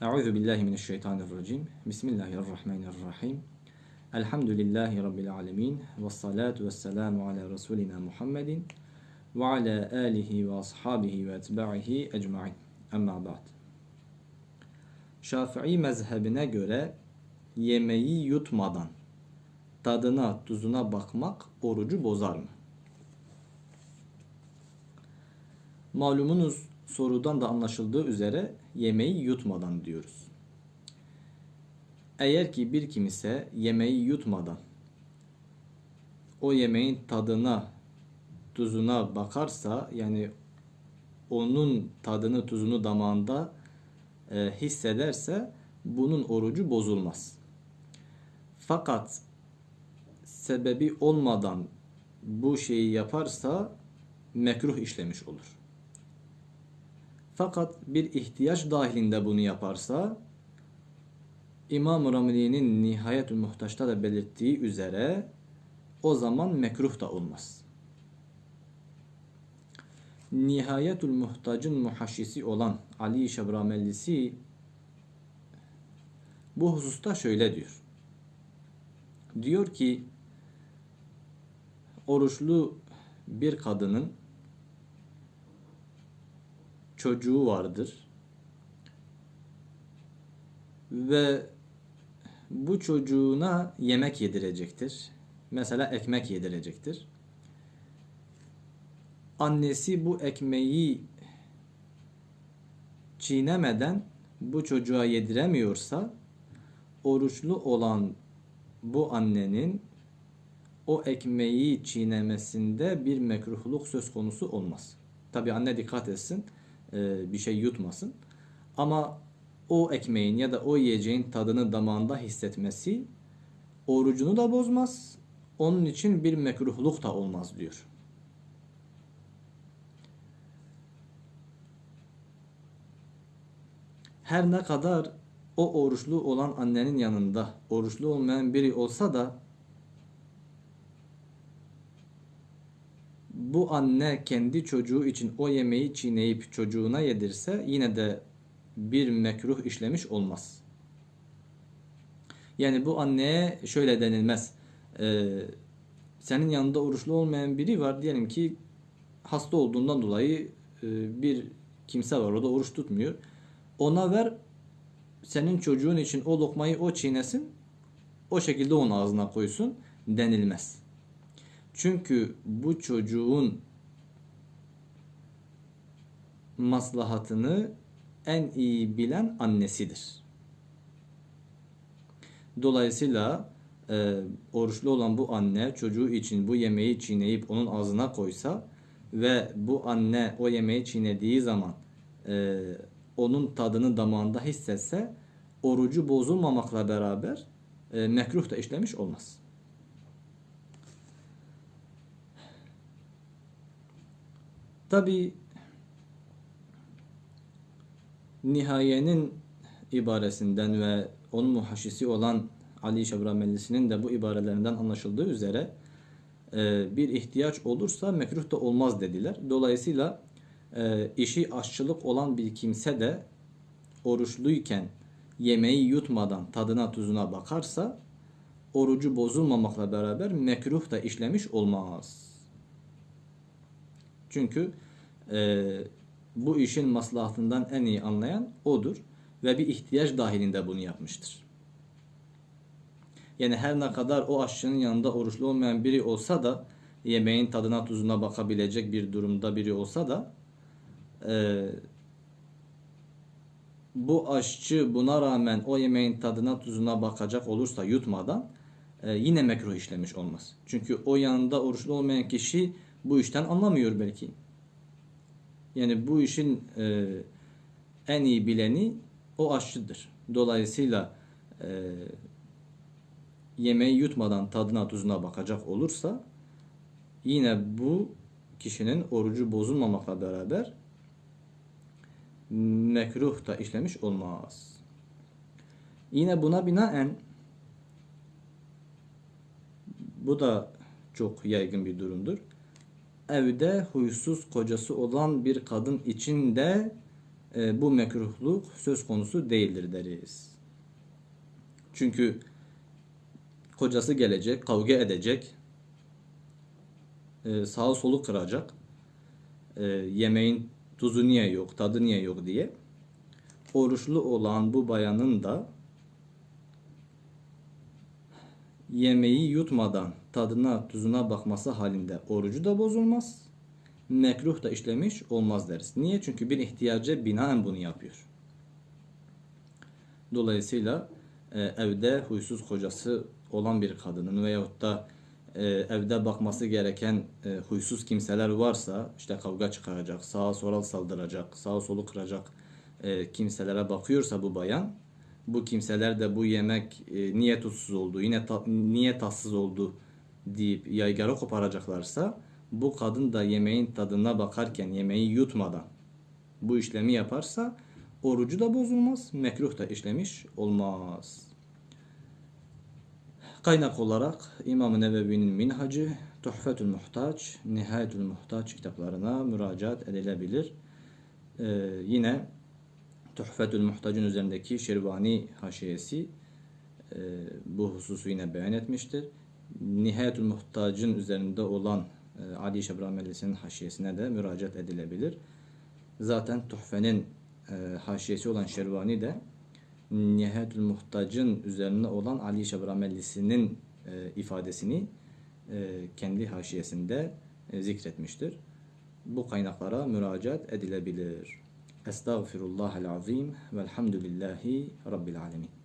Euzu billahi mineşşeytanirracim. Bismillahirrahmanirrahim. Elhamdülillahi rabbil alamin ve salatu vesselamu ala resulina Muhammedin ve ala alihi ve ashabihi ve etba'ihi ecmaîn. Amma ba'd. Şafii mezhebine göre yemeği yutmadan tadına, tuzuna bakmak orucu bozar mı? Malumunuz sorudan da anlaşıldığı üzere yemeği yutmadan diyoruz. Eğer ki bir kimse yemeği yutmadan o yemeğin tadına, tuzuna bakarsa yani onun tadını, tuzunu damağında e, hissederse bunun orucu bozulmaz. Fakat sebebi olmadan bu şeyi yaparsa mekruh işlemiş olur. Fakat bir ihtiyaç dahilinde bunu yaparsa İmam Ramili'nin Nihayetül Muhtaç'ta da belirttiği üzere o zaman mekruh da olmaz. Nihayetül Muhtac'ın muhaşşisi olan Ali Şebramellisi bu hususta şöyle diyor. Diyor ki oruçlu bir kadının çocuğu vardır. Ve bu çocuğuna yemek yedirecektir. Mesela ekmek yedirecektir. Annesi bu ekmeği çiğnemeden bu çocuğa yediremiyorsa oruçlu olan bu annenin o ekmeği çiğnemesinde bir mekruhluk söz konusu olmaz. Tabi anne dikkat etsin e, bir şey yutmasın. Ama o ekmeğin ya da o yiyeceğin tadını damağında hissetmesi orucunu da bozmaz. Onun için bir mekruhluk da olmaz diyor. Her ne kadar o oruçlu olan annenin yanında oruçlu olmayan biri olsa da bu anne kendi çocuğu için o yemeği çiğneyip çocuğuna yedirse yine de bir mekruh işlemiş olmaz. Yani bu anneye şöyle denilmez. Ee, senin yanında oruçlu olmayan biri var diyelim ki hasta olduğundan dolayı e, bir kimse var o da oruç tutmuyor. Ona ver senin çocuğun için o lokmayı o çiğnesin o şekilde onun ağzına koysun denilmez. Çünkü bu çocuğun maslahatını en iyi bilen annesidir. Dolayısıyla e, oruçlu olan bu anne çocuğu için bu yemeği çiğneyip onun ağzına koysa ve bu anne o yemeği çiğnediği zaman e, onun tadını damağında hissetse orucu bozulmamakla beraber e, mekruh da işlemiş olmaz. Tabi Nihayenin ibaresinden ve onun muhaşisi olan Ali Şebramellisinin de bu ibarelerinden anlaşıldığı üzere e, bir ihtiyaç olursa mekruh da olmaz dediler. Dolayısıyla e, işi aşçılık olan bir kimse de oruçluyken yemeği yutmadan tadına tuzuna bakarsa orucu bozulmamakla beraber mekruh da işlemiş olmaz. Çünkü e, bu işin maslahatından en iyi anlayan odur ve bir ihtiyaç dahilinde bunu yapmıştır. Yani her ne kadar o aşçının yanında oruçlu olmayan biri olsa da yemeğin tadına tuzuna bakabilecek bir durumda biri olsa da e, bu aşçı buna rağmen o yemeğin tadına tuzuna bakacak olursa yutmadan e, yine mekruh işlemiş olmaz. Çünkü o yanında oruçlu olmayan kişi bu işten anlamıyor belki. Yani bu işin e, en iyi bileni o aşçıdır. Dolayısıyla e, yemeği yutmadan tadına tuzuna bakacak olursa yine bu kişinin orucu bozulmamakla beraber mekruh da işlemiş olmaz. Yine buna binaen bu da çok yaygın bir durumdur evde huysuz kocası olan bir kadın için de e, bu mekruhluk söz konusu değildir deriz. Çünkü kocası gelecek, kavga edecek, e, sağa solu kıracak, e, yemeğin tuzu niye yok, tadı niye yok diye. Oruçlu olan bu bayanın da yemeği yutmadan tadına tuzuna bakması halinde orucu da bozulmaz. Mekruh da işlemiş olmaz deriz. Niye? Çünkü bir ihtiyaca binaen bunu yapıyor. Dolayısıyla e, evde huysuz kocası olan bir kadının veyahut da e, evde bakması gereken e, huysuz kimseler varsa işte kavga çıkaracak, sağa sola saldıracak, sağa solu kıracak kimselere bakıyorsa bu bayan bu kimseler de bu yemek e, niye tuzsuz oldu, yine ta- niye tatsız oldu deyip yaygara koparacaklarsa bu kadın da yemeğin tadına bakarken yemeği yutmadan bu işlemi yaparsa orucu da bozulmaz, mekruh da işlemiş olmaz. Kaynak olarak İmam-ı Nevevi'nin Minhacı, Tuhfetül Muhtaç, Nihayetül Muhtaç kitaplarına müracaat edilebilir. Ee, yine Tuhfetül Muhtac'ın üzerindeki Şirvani haşiyesi e, bu hususu yine beyan etmiştir. Nihayetül Muhtac'ın üzerinde olan e, Ali Şebramelisi'nin haşiyesine de müracaat edilebilir. Zaten Tuhfe'nin e, haşiyesi olan Şervani de Nihayetül Muhtac'ın üzerine olan Ali Şebramellisi'nin e, ifadesini e, kendi haşiyesinde zikretmiştir. Bu kaynaklara müracaat edilebilir. أستغفر الله العظيم والحمد لله رب العالمين.